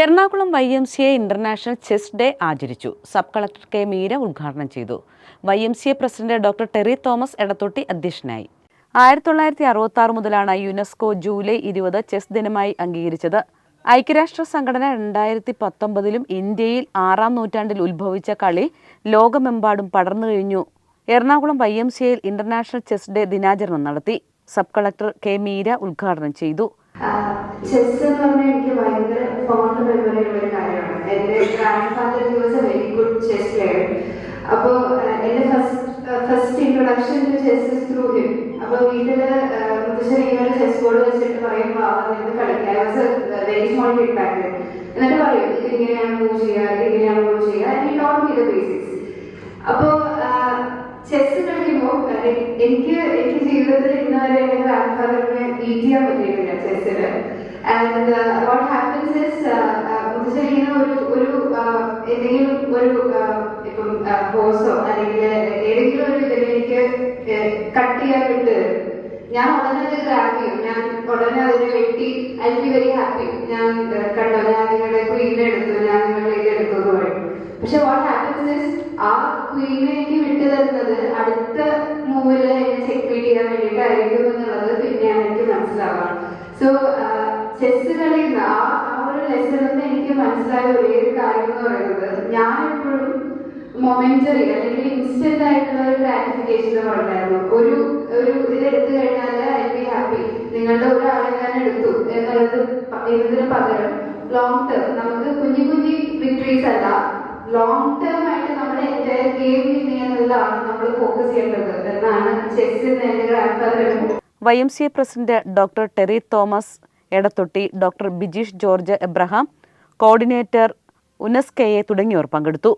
Ernakulam Y M C A international chess day ആചരിച്ചു. Sub collector K Meera ഉദ്ഘാടനം ചെയ്തു. Y M C A president doctor Terry Thomas Edathotty അധ്യക്ഷനായി. ആയിരത്തി തൊള്ളായിരത്തി അറുപത്തി ആറ് മുതലാണ് യുനെസ്കോ ജൂലൈ ഇരുപത് ചെസ് ദിനമായി അംഗീകരിച്ചത്. ഐക്യരാഷ്ട്ര സംഘടന രണ്ടായിരത്തി പത്തൊമ്പതിലും ഇന്ത്യയിൽ ആറാം നൂറ്റാണ്ടിൽ ഉത്ഭവിച്ച കളി ലോകമെമ്പാടും പടർന്നു കഴിഞ്ഞു. എറണാകുളം വൈ എം സി എയിൽ ഇന്റർനാഷണൽ ചെസ് ഡേ ദിനാചരണം നടത്തി. സബ് കളക്ടർ കെ മീര ഉദ്ഘാടനം ചെയ്തു. ചെസ് എന്ന് പറഞ്ഞാൽ എനിക്ക് ഭയങ്കര ഫോണ്ട് മെമ്മറി ഒരു കാര്യമാണ്. എന്റെ grandfather was a very good chess player അപ്പോൾ എന്റെ first first introduction to chess through him അപ്പോൾ വീട്ടിൽ മുത്തശ്ശേരി ഇങ്ങനെ ചെസ് ബോർഡ് വെച്ചിട്ട് പറയുമ്പോൾ അവർ കളിക്കാൻ was very small kid back എന്നിട്ട് പറയും ഇത് ഇങ്ങനെയാണ് മൂവ് ചെയ്യുക ഇത് ഇങ്ങനെയാണ് മൂവ് ചെയ്യുക. ഈ ടോട്ട് ദ ബേസിക്സ് അപ്പോൾ ചെസ് കളിക്കുമ്പോൾ എനിക്ക് എനിക്ക് ജീവിതത്തിൽ ഇന്ന് വരെ എന്റെ ഗ്രാൻഡ് ഫാദറിനെ ബീറ്റ് ചെയ്യാൻ പറ്റിയിട്ടില്ല ചെസ്സിൽ ആൻഡ് ഒരു ഇപ്പം ബോസോ അല്ലെങ്കിൽ ഏതെങ്കിലും ഒരു ഇതിൽ എനിക്ക് കട്ട് ചെയ്യാൻ വിട്ട് ഞാൻ ഉടനെ അത് ഗ്രാബ് ചെയ്യും. ഞാൻ ഉടനെ അതിനെ വെട്ടി ഐ ബി വെരി ഹാപ്പി ഞാൻ കണ്ടോ ഞാൻ നിങ്ങളുടെ ക്വീനെ എടുത്തു ഞാൻ നിങ്ങളുടെ ഇത് എടുത്തു എന്ന് പറയും. പക്ഷെ വാട്ട് ഹാപ്പൻസ് ആ ക്വീനെ എനിക്ക് വിട്ടു തരുന്നത് അടുത്ത മൂവിൽ എന്നെ സെക്യൂരിറ്റ് ചെയ്യാൻ വേണ്ടിയിട്ടായിരിക്കും എന്നുള്ളത് പിന്നെയാണ് എനിക്ക് മനസ്സിലാവുക. സോ ചെസ് കളിയുന്ന ആ ഒരു ലെസണിൽ നിന്ന് എനിക്ക് മനസ്സിലായ ഒരു കാര്യം എന്ന് പറയുന്നത് ഞാൻ എപ്പോഴും മൊമെന്ററി അല്ലെങ്കിൽ ഇൻസ്റ്റന്റ് ആയിട്ടുള്ള ഒരു ഗ്രാറ്റിഫിക്കേഷൻ ഉണ്ടായിരുന്നു ഒരു ഒരു ഇത് എടുത്തു കഴിഞ്ഞാൽ ഐ ബി ഹാപ്പി നിങ്ങളുടെ ഒരാളെ ഞാൻ എടുത്തു എന്നുള്ളത് എന്നതിന് പകരം ലോങ് ടേം നമുക്ക് കുഞ്ഞു കുഞ്ഞു വിക്ടറീസ് അല്ല ലോങ് ടേം ആയിട്ട് നമ്മുടെ എന്റയർ ഗെയിം ചെയ്യുന്നതിലാണ് നമ്മൾ ഫോക്കസ് ചെയ്യേണ്ടത് എന്നാണ് ചെസ് എന്റെ grand Y M C A president doctor Terry Thomas Edathotty doctor Bijeesh George Abraham coordinator Unas K A തുടങ്ങിയവർ പങ്കെടുത്തു